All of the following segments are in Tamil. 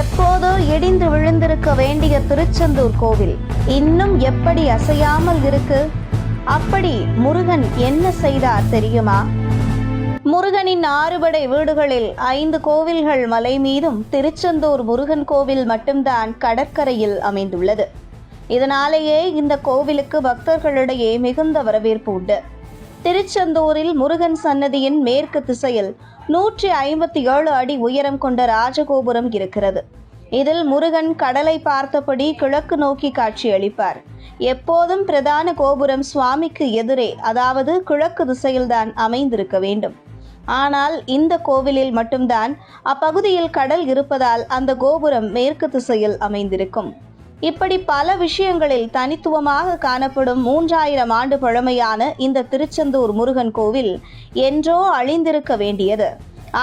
எப்போதோ இடிந்து விழுந்திருக்க வேண்டிய திருச்செந்தூர் கோவில். இன்னும் எப்படி அசையாமல் இருக்கு? அப்படி முருகன் என்ன செய்தார் தெரியுமா? முருகனின் ஆறுபடை வீடுகளில் ஐந்து கோவில்கள் மலை மீதும் திருச்செந்தூர் முருகன் கோவில் மட்டும்தான் கடற்கரையில் அமைந்துள்ளது. இதனாலேயே இந்த கோவிலுக்கு பக்தர்களிடையே மிகுந்த வரவேற்பு உண்டு. திருச்செந்தூரில் முருகன் சன்னதியின் மேற்கு திசையில் நூற்றி ஐம்பத்தி ஏழு அடி உயரம் கொண்ட ராஜகோபுரம் இருக்கிறது. இதில் முருகன் கடலை பார்த்தபடி கிழக்கு நோக்கி காட்சியளிப்பார். எப்போதும் பிரதான கோபுரம் சுவாமிக்கு எதிரே அதாவது கிழக்கு திசையில்தான் அமைந்திருக்க வேண்டும். ஆனால் இந்த கோவிலில் மட்டும்தான் அப்பகுதியில் கடல் இருப்பதால் அந்த கோபுரம் மேற்கு திசையில் அமைந்திருக்கும். இப்படி பல விஷயங்களில் தனித்துவமாக காணப்படும் மூன்றாயிரம் ஆண்டு பழமையான இந்த திருச்செந்தூர் முருகன் கோவில் என்றோ அழிந்திருக்க வேண்டியது.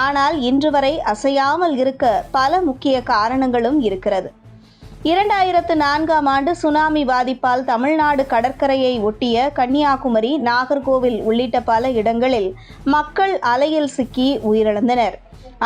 ஆனால் இன்று வரை அசையாமல் இருக்க பல முக்கிய காரணங்களும் இருக்கிறது. இரண்டாயிரத்து நான்காம் ஆண்டு சுனாமி பாதிப்பால் தமிழ்நாடு கடற்கரையை ஒட்டிய கன்னியாகுமரி நாகர்கோவில் உள்ளிட்ட பல இடங்களில் மக்கள் அலையில் சிக்கி உயிரிழந்தனர்.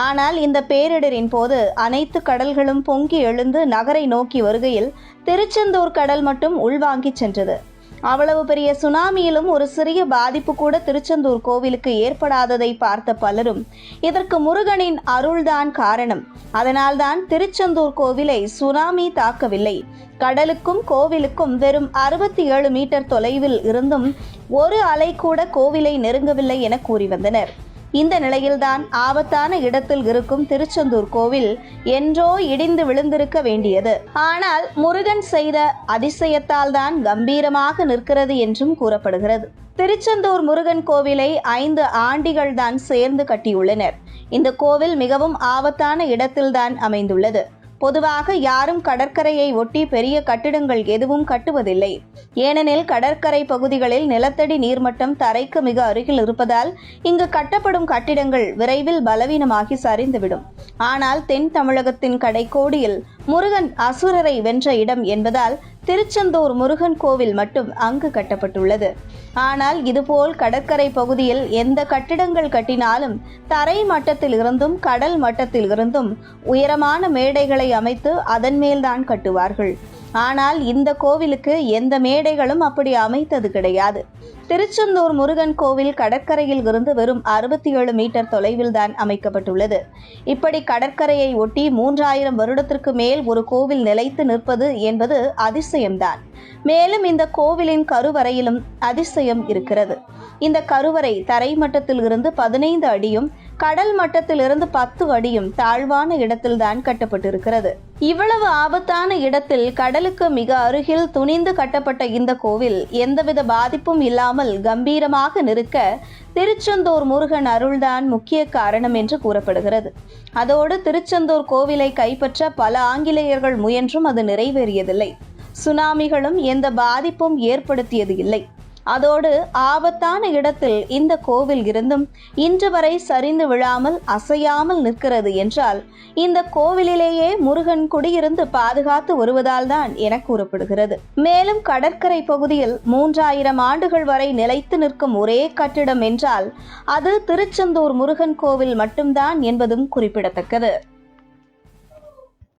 ஆனால் இந்த பேரிடரின் போது அனைத்து கடல்களும் பொங்கி எழுந்து நகரை நோக்கி வருகையில் திருச்செந்தூர் கடல் மட்டும் உள்வாங்கிச் சென்றது. அவ்வளவு பெரிய சுனாமியிலும் ஒரு சிறிய பாதிப்பு கூட திருச்செந்தூர் கோவிலுக்கு ஏற்படாததை பார்த்த பலரும் இதற்கு முருகனின் அருள்தான் காரணம். அதனால்தான் திருச்செந்தூர் கோவிலை சுனாமி தாக்கவில்லை. கடலுக்கும் கோவிலுக்கும் வெறும் அறுபத்தி ஏழு மீட்டர் தொலைவில் இருந்தும் ஒரு அலை கூட கோவிலை நெருங்கவில்லை என கூறி வந்தனர். இந்த நிலையில்தான் ஆபத்தான இடத்தில் இருக்கும் திருச்செந்தூர் கோவில் என்றோ இடிந்து விழுந்திருக்க வேண்டியது. ஆனால் முருகன் செய்த அதிசயத்தால் தான் கம்பீரமாக நிற்கிறது என்றும் கூறப்படுகிறது. திருச்செந்தூர் முருகன் கோவிலை ஐந்து ஆண்டிகள் தான் சேர்ந்து கட்டியுள்ளனர். இந்த கோவில் மிகவும் ஆபத்தான இடத்தில்தான் அமைந்துள்ளது. பொதுவாக யாரும் கடற்கரையை ஒட்டி பெரிய கட்டிடங்கள் எதுவும் கட்டுவதில்லை. ஏனெனில் கடற்கரை பகுதிகளில் நிலத்தடி நீர்மட்டம் தரைக்கு மிக அருகில் இருப்பதால் இங்கு கட்டப்படும் கட்டிடங்கள் விரைவில் பலவீனமாகி சரிந்துவிடும். ஆனால் தென் தமிழகத்தின் கடைக்கோடியில் முருகன் அசுரரை வென்ற இடம் என்பதால் திருச்செந்தூர் முருகன் கோவில் மட்டும் அங்கு கட்டப்பட்டுள்ளது. ஆனால் இதுபோல் கடற்கரை பகுதியில் எந்த கட்டிடங்கள் கட்டினாலும் தரை மட்டத்தில் இருந்தும் கடல் மட்டத்தில் இருந்தும் உயரமான மேடைகளை அமைத்து அதன் மேல்தான் கட்டுவார்கள். ஆனால் இந்த கோவிலுக்கு எந்த மேடைகளும் அப்படி அமைத்தது கிடையாது. திருச்செந்தூர் முருகன் கோவில் கடற்கரையில் இருந்து வெறும் அறுபத்தி ஏழு மீட்டர் தொலைவில் தான் அமைக்கப்பட்டுள்ளது. இப்படி கடற்கரையை ஒட்டி மூன்றாயிரம் வருடத்திற்கு மேல் ஒரு கோவில் நிலைத்து நிற்பது என்பது அதிசயம்தான். மேலும் இந்த கோவிலின் கருவறையிலும் அதிசயம் இருக்கிறது. இந்த கருவறை தரை மட்டத்தில் இருந்து பதினைந்து அடியும் கடல் மட்டத்திலிருந்து பத்து அடியும் தாழ்வான இடத்தில்தான் கட்டப்பட்டிருக்கிறது. இவ்வளவு ஆபத்தான இடத்தில் கடலுக்கு மிக அருகில் துணிந்து கட்டப்பட்ட இந்த கோவில் எந்தவித பாதிப்பும் இல்லாமல் கம்பீரமாக நிற்க திருச்செந்தூர் முருகன் அருள்தான் முக்கிய காரணம் என்று கூறப்படுகிறது. அதோடு திருச்செந்தூர் கோவிலை கைப்பற்ற பல ஆங்கிலேயர்கள் முயன்றும் அது நிறைவேறியதில்லை. சுனாமிகளும் எந்த பாதிப்பும் ஏற்படுத்தியது இல்லை. அதோடு ஆபத்தான இடத்தில் இந்த கோவில் இருந்தும் இன்று வரை சரிந்து விழாமல் அசையாமல் நிற்கிறது என்றால் இந்த கோவிலிலேயே முருகன் குடியிருந்து பாதுகாத்து வருவதால் தான் என கூறப்படுகிறது. மேலும் கடற்கரை பகுதியில் மூன்றாயிரம் ஆண்டுகள் வரை நிலைத்து நிற்கும் ஒரே கட்டிடம் என்றால் அது திருச்செந்தூர் முருகன் கோவில் மட்டும்தான் என்பதும் குறிப்பிடத்தக்கது.